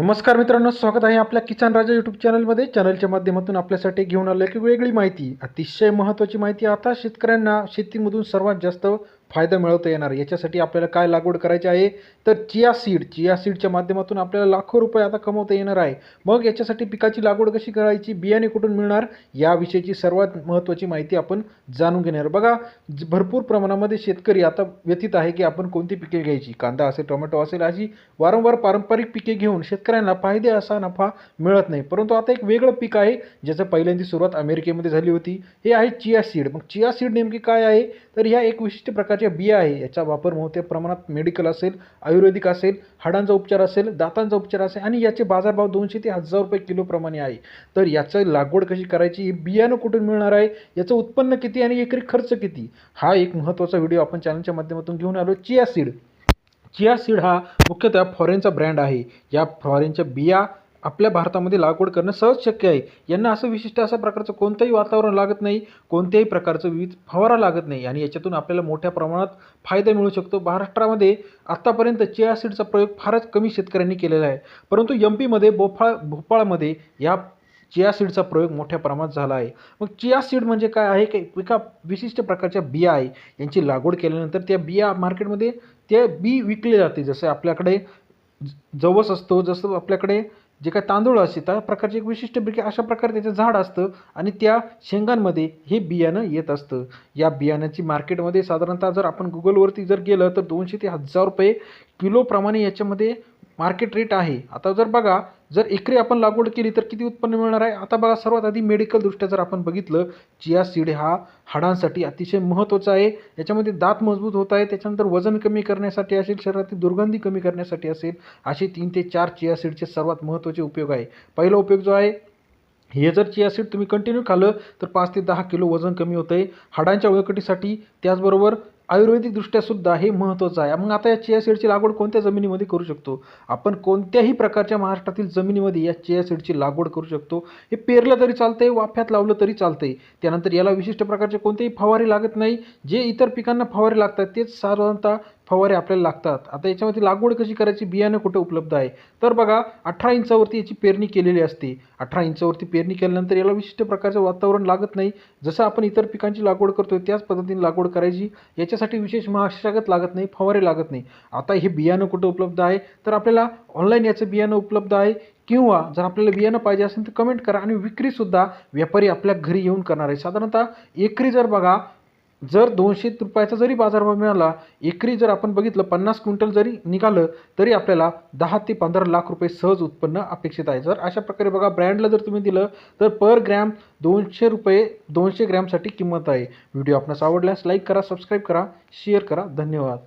नमस्कार मित्रांनो स्वागत आहे आपल्या किसान राजा यूट्यूब चॅनलमध्ये चॅनलच्या माध्यमातून आपल्यासाठी घेऊन आलो की वेगळी माहिती. अतिशय महत्त्वाची माहिती आता शेतकऱ्यांना शेतीमधून सर्वात जास्त फायदा मिळवता येणार. याच्यासाठी आपल्याला काय लागवड करायची आहे? तर चिया सीड. चिया सीडच्या माध्यमातून आपल्याला लाखो रुपये आता कमवता येणार आहे. मग याच्यासाठी पिकाची लागवड कशी करायची? बियाणे कुठून मिळणार? याविषयीची सर्वात महत्त्वाची माहिती आपण जाणून घेणार. बघा ज- भरपूर प्रमाणामध्ये शेतकरी आता व्यतीत आहे की आपण कोणती पिके घ्यायची? कांदा असेल टोमॅटो असेल अशी वारंवार पारंपरिक पिके घेऊन शेतकऱ्यांना फायदे असा नफा मिळत नाही. परंतु आता एक वेगळं पीक आहे ज्याचं पहिल्यांदी सुरुवात अमेरिकेमध्ये झाली होती. हे आहे चिया सीड. मग चिया सीड नेमकी काय आहे? तर ह्या एक विशिष्ट प्रकारच्या बिया आहे याचा वापर मोठ्या प्रमाणात मेडिकल असेल आयुर्वेदिक असेल हाडांचा उपचार असेल दातांचा उपचार असेल आणि याचे बाजारभाव दोनशे ते हजार रुपये किलोप्रमाणे आहे. तर याचं लागवड कशी करायची हे बियाणं कुठून मिळणार आहे याचं उत्पन्न किती आणि एकरी खर्च किती हा एक महत्त्वाचा व्हिडिओ आपण चॅनलच्या माध्यमातून घेऊन आलो. Chia seed. चिया सीड हा मुख्यतः फॉरेनचा ब्रँड आहे. या फॉरेनच्या बिया आपल्या भारतामध्ये लागवड करणं सहज शक्य आहे. यांना असं विशिष्ट अशा प्रकारचं कोणतंही वातावरण लागत नाही कोणत्याही प्रकारचं विविध फवारा लागत नाही आणि याच्यातून आपल्याला मोठ्या प्रमाणात फायदा मिळू शकतो. महाराष्ट्रामध्ये आत्तापर्यंत चिया सीडचा प्रयोग फारच कमी शेतकऱ्यांनी केलेला आहे. परंतु एम पीमध्ये भोपाळ भोपाळमध्ये या चिया सीडचा प्रयोग मोठ्या प्रमाणात झाला आहे. मग चिया सीड म्हणजे काय आहे? की एका विशिष्ट प्रकारच्या बिया आहे. यांची लागवड केल्यानंतर त्या बिया मार्केटमध्ये त्या बी विकले जाते. जसं आपल्याकडे ज- जवस असतो जसं आपल्याकडे जे काय तांदूळ असते त्या प्रकारचे एक विशिष्ट बिके अशा प्रकारे त्याचं झाड असतं आणि त्या शेंगांमध्ये हे बियाणं येत असतं. या बियाण्याची मार्केटमध्ये साधारणतः जर आपण गुगलवरती जर गेलं तर दोनशे ते हजार रुपये किलोप्रमाणे याच्यामध्ये मार्केट रेट आहे. आता जर बघा जर एकरी आपण लागवड केली तर किती उत्पन्न मिळणार आहे? आता बघा सर्वात आधी मेडिकलदृष्ट्या जर आपण बघितलं चिया सीड हा हाडांसाठी अतिशय महत्त्वाचा आहे. याच्यामध्ये दात मजबूत होत आहे त्याच्यानंतर वजन कमी करण्यासाठी असेल शरीरातील दुर्गंधी कमी करण्यासाठी असेल असे तीन ते चार चिया सीडचे सर्वात महत्त्वाचे उपयोग आहे. पहिला उपयोग जो आहे हे जर चिया सीड तुम्ही कंटिन्यू खाल्लं तर पाच ते दहा किलो वजन कमी होतं आहे हाडांच्या वळकटीसाठी त्याचबरोबर आयुर्वेदिकदृष्ट्या सुद्धा हे महत्त्वाचं आहे. मग आता या चिया सीडची लागवड कोणत्या जमिनीमध्ये करू शकतो? आपण कोणत्याही प्रकारच्या महाराष्ट्रातील जमिनीमध्ये या चिया सीडची लागवड करू शकतो. हे पेरलं तरी चालतंय वाफ्यात लावलं तरी चालतंय. त्यानंतर याला विशिष्ट प्रकारचे कोणतेही फवारे लागत नाही. जे इतर पिकांना फवारे लागतात तेच साधारणतः फवारे आपल्याला लागतात. आता याच्यामध्ये लागवड कशी करायची? बियाणं कुठे उपलब्ध आहे? तर बघा अठरा इंचावरती याची पेरणी केलेली असते. अठरा इंचावरती पेरणी केल्यानंतर याला विशिष्ट प्रकारचं वातावरण लागत नाही. जसं आपण इतर पिकांची लागवड करतो त्याच पद्धतीने लागवड करायची. याच्यासाठी विशेष महाशागत लागत नाही फवारे लागत नाही. आता हे बियाणं कुठं उपलब्ध आहे? तर आपल्याला ऑनलाईन याचं बियाणं उपलब्ध आहे. किंवा जर आपल्याला बियाणं पाहिजे असेल तर कमेंट करा आणि विक्रीसुद्धा व्यापारी आपल्या घरी येऊन करणार आहे. साधारणतः एकरी जर बघा जर दोनशे रुपयाचा जरी बाजारभाव मिळाला एकरी जर आपण बघितलं पन्नास क्विंटल जरी निघालं तरी आपल्याला दहा ते पंधरा लाख रुपये सहज उत्पन्न अपेक्षित आहे. जर अशा प्रकारे बघा ब्रँडला जर तुम्ही दिलं तर पर ग्रॅम दोनशे रुपये दोनशे ग्रॅमसाठी किंमत आहे. व्हिडिओ आपणास आवडल्यास लाईक करा सबस्क्राईब करा शेअर करा. धन्यवाद.